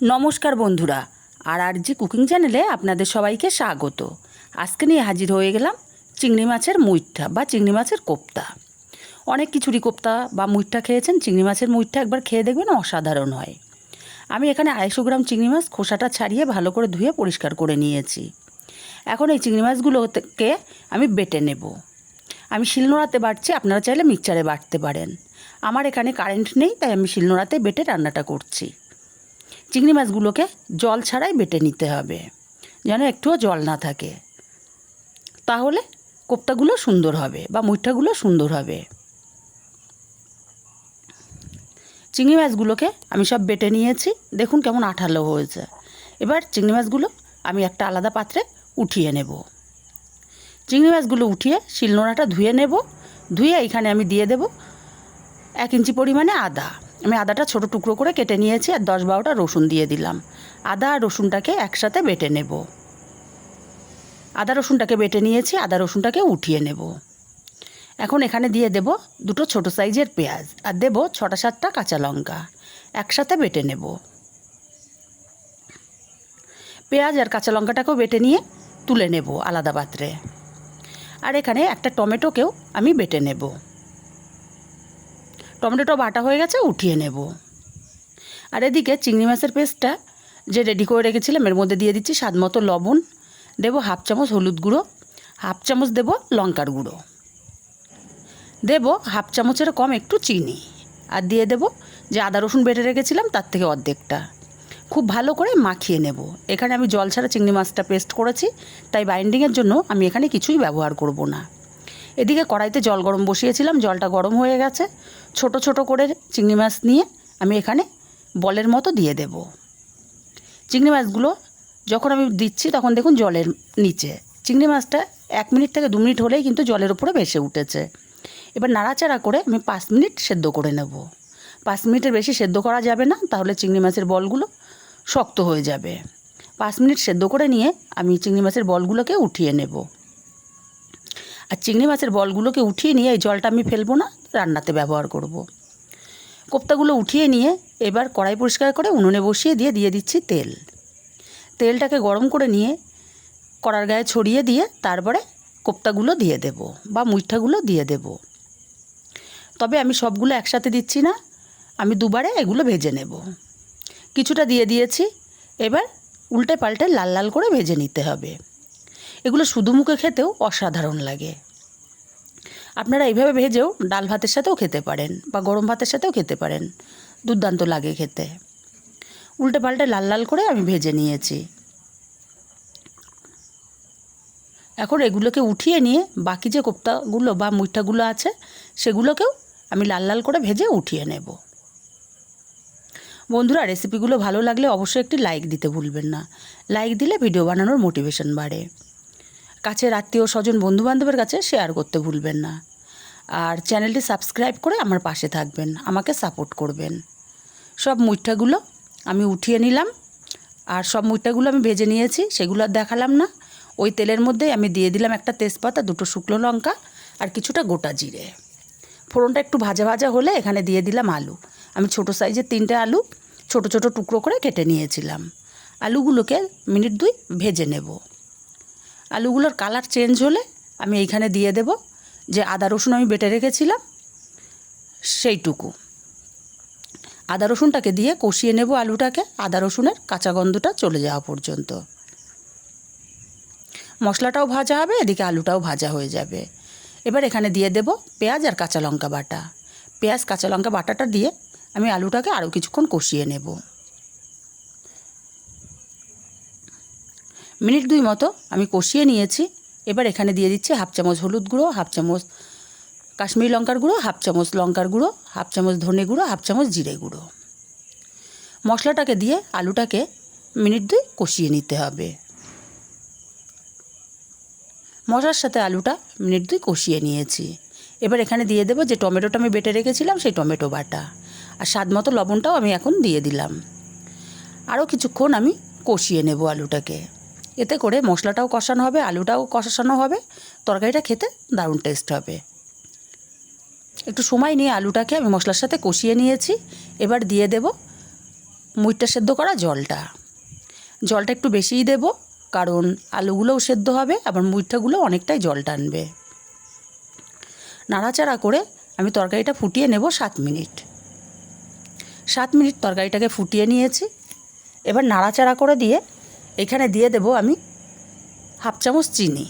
নমস্কার বন্ধুরা, আর আর জি কুকিং চ্যানেলে আপনাদের সবাইকে স্বাগত। আজকে নিয়ে হাজির হয়ে গেলাম চিংড়ি মাছের মুইঠা বা চিংড়ি মাছের কোপ্তা। অনেক কিছুরই কোপ্তা বা মুইঠা খেয়েছেন, চিংড়ি মাছের মুইঠা একবার খেয়ে দেখবেন অসাধারণ হয়। আমি এখানে আড়াইশো গ্রাম চিংড়ি মাছ খোসাটা ছাড়িয়ে ভালো করে ধুয়ে পরিষ্কার করে নিয়েছি। এখন এই চিংড়ি মাছগুলোকে আমি বেটে নেব। আমি শিলনোড়াতে বাটছি, আপনারা চাইলে মিক্সচারে বাটতে পারেন। আমার এখানে কারেন্ট নেই, তাই আমি শিলনোড়াতে বেটে রান্নাটা করছি। চিংড়ি মাছগুলোকে জল ছাড়াই বেটে নিতে হবে, যেন একটুও জল না থাকে। তাহলে কোপ্তাগুলো সুন্দর হবে বা মুইঠাগুলো সুন্দর হবে। চিংড়ি মাছগুলোকে আমি সব বেটে নিয়েছি, দেখুন কেমন আঠালো হয়েছে। এবার চিংড়ি মাছগুলো আমি একটা আলাদা পাত্রে উঠিয়ে নেব। চিংড়ি মাছগুলো উঠিয়ে শিলনোড়াটা ধুয়ে নেব, ধুয়ে এখানে আমি দিয়ে দেব এক ইঞ্চি পরিমাণে আদা। আমি আদাটা ছোট টুকরো করে কেটে নিয়েছি আর দশ বারোটা রসুন দিয়ে দিলাম। আদা আর রসুনটাকে একসাথে বেটে নেব। আদা রসুনটাকে বেটে নিয়েছি, আদা রসুনটাকে উঠিয়ে নেব। এখন এখানে দিয়ে দেব দুটো ছোট সাইজের পেঁয়াজ আর দেব ছটা সাতটা কাঁচা লঙ্কা। একসাথে বেটে নেব। পেঁয়াজ আর কাঁচা লঙ্কাটাকেও বেটে নিয়ে তুলে নেব আলাদা পাত্রে। আর এখানে একটা টমেটোকেও আমি বেটে নেব। টমেটোটা বাটা হয়ে গেছে, উঠিয়ে নেব। আর এদিকে চিংড়ি মাছের পেস্টটা যে রেডি করে রেখেছিলাম, এর মধ্যে দিয়ে দিচ্ছি স্বাদ মতো লবণ। দেবো হাফ চামচ হলুদ গুঁড়ো, হাফ চামচ দেবো লঙ্কার গুঁড়ো। দেবো হাফ চামচের কম একটু চিনি। আর দিয়ে দেবো যে আদা রসুন বেটে রেখেছিলাম, তার থেকে অর্ধেকটা। খুব ভালো করে মাখিয়ে নেব। এখানে আমি জল ছাড়া চিংড়ি মাছটা পেস্ট করেছি, তাই বাইন্ডিংয়ের জন্য আমি এখানে কিছুই ব্যবহার করব না। এদিকে কড়াইতে জল গরম বসিয়েছিলাম, জলটা গরম হয়ে গেছে। ছোট ছোট করে চিংড়ি মাছ নিয়ে আমি এখানে বলের মতো দিয়ে দেব। চিংড়ি মাছগুলো যখন আমি দিচ্ছি তখন দেখুন জলের নিচে। চিংড়ি মাছটা এক মিনিট থেকে দু মিনিট হলেই কিন্তু জলের উপরে ভেসে উঠেছে। এবার নাড়াচাড়া করে আমি পাঁচ মিনিট সেদ্ধ করে নেব। পাঁচ মিনিটের বেশি সেদ্ধ করা যাবে না, তাহলে চিংড়ি মাছের বলগুলো শক্ত হয়ে যাবে। পাঁচ মিনিট সেদ্ধ করে নিয়ে আমি চিংড়ি মাছের বলগুলোকে উঠিয়ে নেব। আর চিংড়ি মাছের বলগুলোকে উঠিয়ে নিয়ে এই জলটা আমি ফেলব না, রান্নাতে ব্যবহার করব। কোপ্তাগুলো উঠিয়ে নিয়ে এবার কড়াই পরিষ্কার করে উনুনে বসিয়ে দিয়ে দিয়ে দিচ্ছি তেল। তেলটাকে গরম করে নিয়ে কড়ার গায়ে ছড়িয়ে দিয়ে তারপরে কোপ্তাগুলো দিয়ে দেব বা মুইঠাগুলো দিয়ে দেব। তবে আমি সবগুলো একসাথে দিচ্ছি না, আমি দুবারে এগুলো ভেজে নেব। কিছুটা দিয়ে দিয়েছি, এবার উল্টে পাল্টে লাল লাল করে ভেজে নিতে হবে। এগুলো শুধু মুখে খেতেও অসাধারণ লাগে। আপনারা এইভাবে ভেজেও ডাল ভাতের সাথেও খেতে পারেন বা গরম ভাতের সাথেও খেতে পারেন। দুর্দান্ত লাগে খেতে। উল্টে পাল্টে লাল লাল করে আমি ভেজে নিয়েছি। এখন এগুলোকে উঠিয়ে নিয়ে বাকি যে কোপ্তাগুলো বা মুইঠাগুলো আছে, সেগুলোকেও আমি লাল লাল করে ভেজে উঠিয়ে নেব। বন্ধুরা রেসিপিগুলো ভালো লাগলে অবশ্যই একটি লাইক দিতে ভুলবেন না। লাইক দিলে ভিডিও বানানোর মোটিভেশন বাড়ে। কাছের আত্মীয় স্বজন, বন্ধুবান্ধবের কাছে শেয়ার করতে ভুলবেন না। আর চ্যানেলটি সাবস্ক্রাইব করে আমার পাশে থাকবেন, আমাকে সাপোর্ট করবেন। সব মুইঠাগুলো আমি উঠিয়ে নিলাম, আর সব মুইঠাগুলো আমি ভেজে নিয়েছি, সেগুলো আর দেখালাম না। ওই তেলের মধ্যে আমি দিয়ে দিলাম একটা তেজপাতা, দুটো শুকনো লঙ্কা, আর কিছুটা গোটা জিরে। ফোড়নটা একটু ভাজা ভাজা হলে এখানে দিয়ে দিলাম আলু। আমি ছোট সাইজের তিনটে আলু ছোট ছোট টুকরো করে কেটে নিয়েছিলাম। আলুগুলোকে মিনিট দুই ভেজে নেব। আলুগুলোর কালার চেঞ্জ হলে আমি এইখানে দিয়ে দেব যে আদা রসুন আমি বেটে রেখেছিলাম, সেইটুকু। আদা রসুনটাকে দিয়ে কষিয়ে নেব আলুটাকে, আদা রসুনের কাঁচা গন্ধটা চলে যাওয়া পর্যন্ত। মশলাটাও ভাজা হবে, এদিকে আলুটাও ভাজা হয়ে যাবে। এবার এখানে দিয়ে দেব পেঁয়াজ আর কাঁচা লঙ্কা বাটা। পেঁয়াজ, কাঁচা লঙ্কা বাটাটা দিয়ে আমি আলুটাকে আরও কিছুক্ষণ কষিয়ে নেব। মিনিট দুই মতো আমি কষিয়ে নিয়েছি। এবার এখানে দিয়ে দিচ্ছি হাফ চামচ হলুদ গুঁড়ো, হাফ চামচ কাশ্মীরি লঙ্কার গুঁড়ো, হাফ চামচ লঙ্কার গুঁড়ো, হাফ চামচ ধনে গুঁড়ো, হাফ চামচ জিরে গুঁড়ো। মশলাটাকে দিয়ে আলুটাকে মিনিট দুই কষিয়ে নিতে হবে। মশলার সাথে আলুটা মিনিট দুই কষিয়ে নিয়েছি। এবার এখানে দিয়ে দেবো যে টমেটোটা আমি বেটে রেখেছিলাম সেই টমেটো বাটা। আর স্বাদ মতো লবণটাও আমি এখন দিয়ে দিলাম। আরও কিছুক্ষণ আমি কষিয়ে নেব আলুটাকে। এতে করে মশলাটাও কষানো হবে, আলুটাও কষানো হবে, তরকারিটা খেতে দারুণ টেস্ট হবে। একটু সময় নিয়ে আলুটাকে আমি মশলার সাথে কষিয়ে নিয়েছি। এবার দিয়ে দেব মুইটটা সেদ্ধ করা জলটা। জলটা একটু বেশিই দেব, কারণ আলুগুলোও সেদ্ধ হবে, আবার মুইঠাগুলো অনেকটাই জল টানবে। নাড়াচাড়া করে আমি তরকারিটা ফুটিয়ে নেব সাত মিনিট। সাত মিনিট তরকারিটাকে ফুটিয়ে নিয়েছি। এবার নাড়াচাড়া করে দিয়ে এখানে দিয়ে দেব আমি হাফ চামচ চিনি।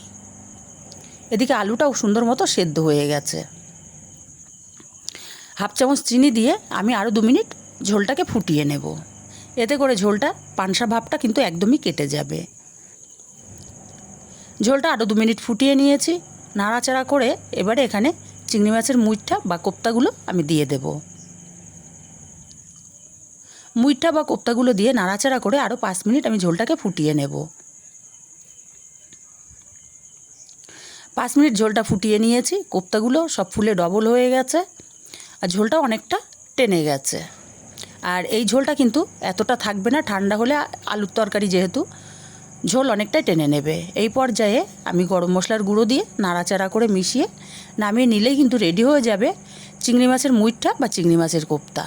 এদিকে আলুটাও সুন্দর মতো সেদ্ধ হয়ে গেছে। হাফ চামচ চিনি দিয়ে আমি আরও দু মিনিট ঝোলটাকে ফুটিয়ে নেব। এতে করে ঝোলটা পানসা ভাবটা কিন্তু একদমই কেটে যাবে। ঝোলটা আরও দু মিনিট ফুটিয়ে নিয়েছি। নাড়াচাড়া করে এবারে এখানে চিংড়ি মাছের মুইঠা বা কোপ্তাগুলো আমি দিয়ে দেব। মুইঠা বা কোপ্তাগুলো দিয়ে নাড়াচাড়া করে আরও পাঁচ মিনিট আমি ঝোলটাকে ফুটিয়ে নেব। পাঁচ মিনিট ঝোলটা ফুটিয়ে নিয়েছি, কোপ্তাগুলো সব ফুলে ডবল হয়ে গেছে আর ঝোলটা অনেকটা টেনে গেছে। আর এই ঝোলটা কিন্তু এতটা থাকবে না, ঠান্ডা হলে আলুর তরকারি যেহেতু, ঝোল অনেকটাই টেনে নেবে। এই পর্যায়ে আমি গরম মশলার গুঁড়ো দিয়ে নাড়াচাড়া করে মিশিয়ে নামিয়ে নিলেই কিন্তু রেডি হয়ে যাবে চিংড়ি মাছের মুইঠা বা চিংড়ি মাছের কোপ্তা।